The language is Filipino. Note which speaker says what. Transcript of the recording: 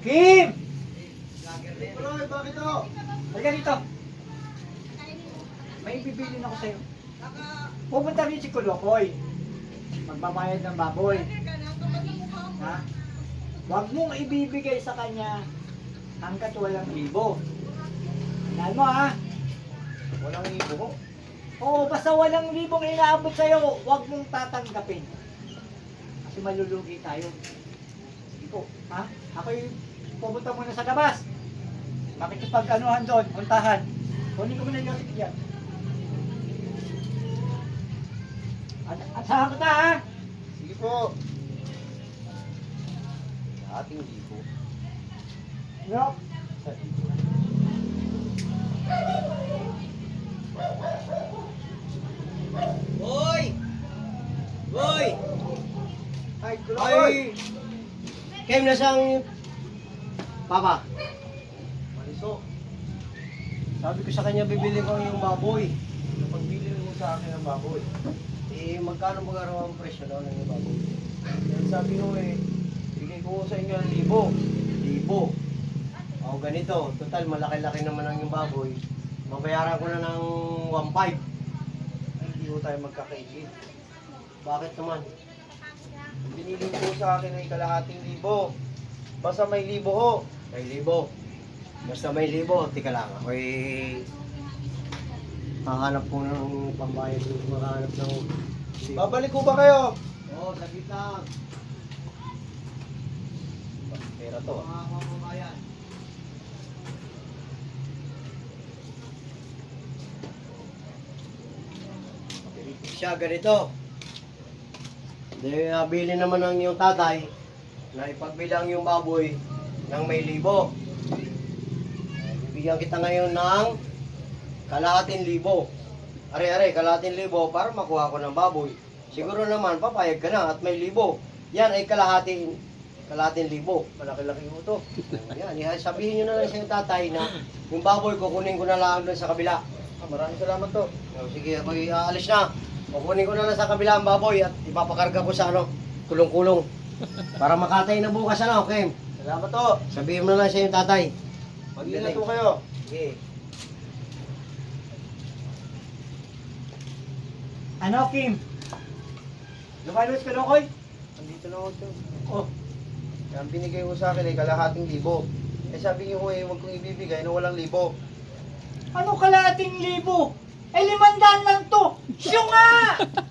Speaker 1: Kim!
Speaker 2: Roy, bakit to?
Speaker 1: Halika dito. May ibibilin ako sa'yo. Pupunta rin si Kulokoy. Magbabayad ng baboy. Ha? Huwag mong ibibigay sa kanya hanggat walang libo. Tandaan mo ha?
Speaker 2: Walang ibo ko.
Speaker 1: Oo, basta walang libong inaabot sa'yo, huwag mong tatanggapin. Kasi malulugi tayo. Po, ha? Ako'y pupunta muna sa labas. Makikipag-anuhan doon, puntahan. Kunin ko muna yung ticket yan. At, at saan kita ha?
Speaker 2: Sige po. Ating libo.
Speaker 1: Yup.
Speaker 2: Sa libo.
Speaker 3: Boy! Boy!
Speaker 2: Ay,
Speaker 3: Ay! Kayo na siyang... Papa,
Speaker 2: Maliso.
Speaker 3: sabi ko sa kanya bibili ko yung baboy.
Speaker 2: Pagbili mo sa akin ng baboy.
Speaker 3: Eh, magkano ba araw ang presyo daw ng baboy?
Speaker 2: Yan sabi ko eh, bigay ko sa inyo ang libo.
Speaker 3: Libo. O ganito, total malaki-laki naman ang yung baboy. Mabayaran ko na ng 1.5.
Speaker 2: Ay, Hindi ko tayo magkakaigit.
Speaker 3: Bakit naman?
Speaker 2: Binili ko sa akin ay kalahating libo. Basta may libo ho.
Speaker 3: May libo. Basta may libo, tika lang. Ako'y... Hahanap ko ng pambayad. Makahanap ng...
Speaker 2: Babalik ko ba kayo?
Speaker 3: Oo, oh, saglit lang.
Speaker 2: Pera to.
Speaker 3: Mga mamamayan. Siya ganito. Dahil nabili naman ng iyong tatay na ipagbilang yung baboy ng may libo. Bibigyan kita ngayon ng kalahating libo. Are-are, kalahating libo para makuha ko ng baboy. Siguro naman, papayag ka na at may libo. Yan ay kalahating, kalahating libo.
Speaker 2: Malaki-laki mo to.
Speaker 3: Yan, sabihin nyo na lang sa iyong tatay na yung baboy kukunin ko na lang doon sa kabila.
Speaker 2: Ah, maraming salamat to.
Speaker 3: O, sige, ako aalis na. Kukunin ko na lang sa kabila ang baboy at ipapakarga ko sa ano, kulong-kulong. Para makatay na bukas ano, okay?
Speaker 2: Salamat to.
Speaker 3: Sabihin mo na lang sa iyong tatay.
Speaker 2: Mag-ingat po kayo.
Speaker 3: Sige.
Speaker 1: Ano, Kim? Lumalos ka, Lokoy?
Speaker 2: Andito na ako.
Speaker 1: Oh,
Speaker 2: Yan binigay ko sa akin ay kalahating libo. Eh sabi niyo ko eh, huwag kong ibibigay na walang libo.
Speaker 1: ano kalating libo? Eh, limandaan lang to. 凶啊！